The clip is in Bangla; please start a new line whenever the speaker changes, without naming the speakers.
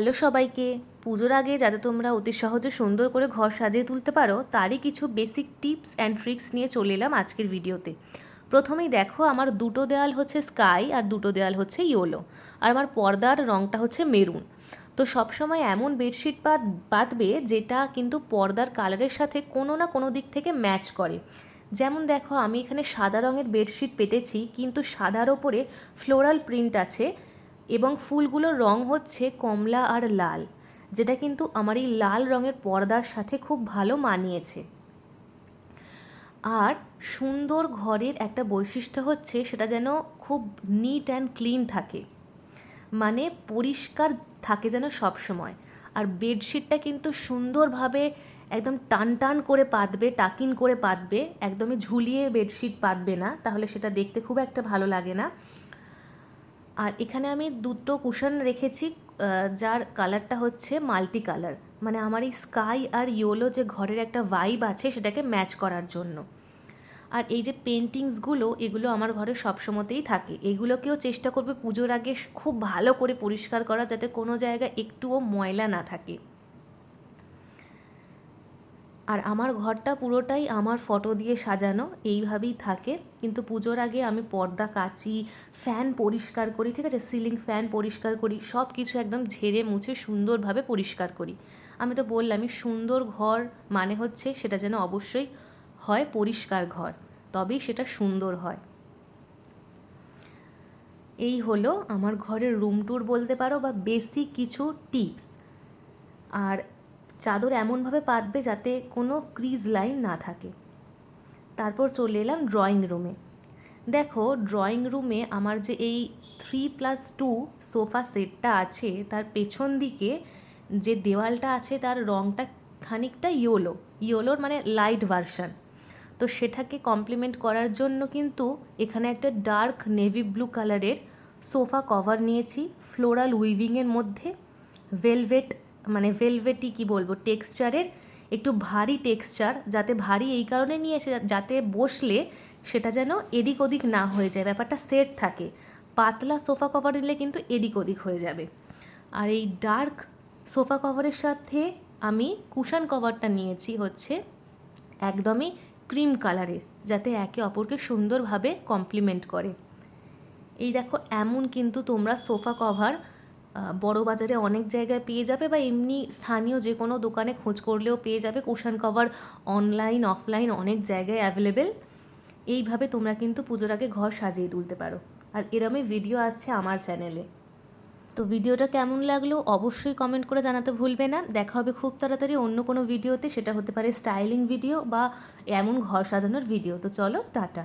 হ্যালো সবাইকে। পুজোর আগে যাতে তোমরা অতি সহজে সুন্দর করে ঘর সাজিয়ে তুলতে পারো, তারই কিছু বেসিক টিপস অ্যান্ড ট্রিক্স নিয়ে চলে এলাম আজকের ভিডিওতে। প্রথমেই দেখো, আমার দুটো দেয়াল হচ্ছে স্কাই আর দুটো দেয়াল হচ্ছে ইয়োলো আর আমার পর্দার রঙটা হচ্ছে মেরুন তো সবসময় এমন বেডশিট পাত পাতবে যেটা কিন্তু পর্দার কালারের সাথে কোনো না কোনো দিক থেকে ম্যাচ করে। যেমন দেখো, আমি এখানে সাদা রঙের বেডশিট পেতেছি, কিন্তু সাদার ওপরে ফ্লোরাল প্রিন্ট আছে এবং ফুলগুলোর রং হচ্ছে কমলা আর লাল, যেটা কিন্তু আমার এই লাল রঙের পর্দার সাথে খুব ভালো মানিয়েছে। আর সুন্দর ঘরের একটা বৈশিষ্ট্য হচ্ছে সেটা যেন খুব নিট অ্যান্ড ক্লিন থাকে। মানে পরিষ্কার থাকে যেন সব সময় আর বেডশিটটা কিন্তু সুন্দরভাবে একদম টান টান করে পাতবে টাকিন করে পাতবে, একদমই ঝুলিয়ে বেডশিট পাতবে না, তাহলে সেটা দেখতে খুব একটা ভালো লাগে না। আর এখানে আমি দুটো কুশন রেখেছি যার কালারটা হচ্ছে মাল্টি কালার। মানে আমার এই স্কাই আর ইয়োলো যে ঘরের একটা ভাইব আছে, সেটাকে ম্যাচ করার জন্য। আর এই যে পেন্টিংসগুলো এগুলো আমার ঘরে সবসময়তেই থাকে। এগুলোকেও চেষ্টা করবে পুজোর আগে খুব ভালো করে পরিষ্কার করা, যাতে কোনো জায়গায় একটুও ময়লা না থাকে। আর আমার ঘরটা পুরোটাই আমার ফটো দিয়ে সাজানো, এইভাবেই থাকে। কিন্তু পুজোর আগে আমি পর্দা কাচি ফ্যান পরিষ্কার করি, ঠিক আছে? সিলিং ফ্যান পরিষ্কার করি সব কিছু একদম ঝেড়ে মুছে সুন্দরভাবে পরিষ্কার করি। আমি তো বললামই, সুন্দর ঘর মানে হচ্ছে সেটা যেন অবশ্যই হয় পরিষ্কার ঘর, তবেই সেটা সুন্দর হয়। এই হলো আমার ঘরের রুম ট্যুর বলতে পারো বা বেসিক কিছু টিপস আর চাদর এমনভাবে পাতবে যাতে কোনো ক্রিজ লাইন না থাকে। তারপর চলে এলাম ড্রয়িং রুমে দেখো ড্রয়িং রুমে আমার যে এই থ্রি প্লাস টু সোফা সেটটা আছে, তার পেছন দিকে যে দেওয়ালটা আছে, তার রঙটা খানিকটা ইয়োলো ইয়োলোর মানে লাইট ভার্সন তো সেটাকে কমপ্লিমেন্ট করার জন্য কিন্তু এখানে একটা ডার্ক নেভি ব্লু কালারের সোফা কভার নিয়েছি ফ্লোরাল উইভিংয়ের মধ্যে। ভেলভেট মানে ভেলভেটি কি বলব টেক্সচারের একটু ভারী টেক্সচার যাতে ভারী এই কারণে নিয়ে এসে যাতে বসলে সেটা যেন এদিক ওদিক না হয়ে যায়, ব্যাপারটা সেট থাকে। পাতলা সোফা কভার নিলে কিন্তু এদিক ওদিক হয়ে যাবে। আর এই ডার্ক সোফা কভারের সাথে আমি কুশান কভারটা নিয়েছি হচ্ছে একদমই ক্রিম কালারের যাতে একে অপরকে সুন্দরভাবে কমপ্লিমেন্ট করে। এই দেখো, এমন কিন্তু তোমরা সোফা কভার বড় বাজারে অনেক জায়গায় পেয়ে যাবে বা এমনি স্থানীয় যে কোনো দোকানে খোঁজ করলেও পেয়ে যাবে। কুশন কভার অনলাইন অফলাইন অনেক জায়গায় অ্যাভেলেবেল এইভাবে তোমরা কিন্তু পুজোর আগে ঘর সাজিয়ে তুলতে পারো। আর এরমই ভিডিও আসছে আমার চ্যানেলে তো ভিডিওটা কেমন লাগল অবশ্যই কমেন্ট করে জানাতে ভুলবে না। দেখা হবে খুব তাড়াতাড়ি অন্য কোনো ভিডিওতে সেটা হতে পারে স্টাইলিং ভিডিও বা এমন ঘর সাজানোর ভিডিও তো চলো, টাটা।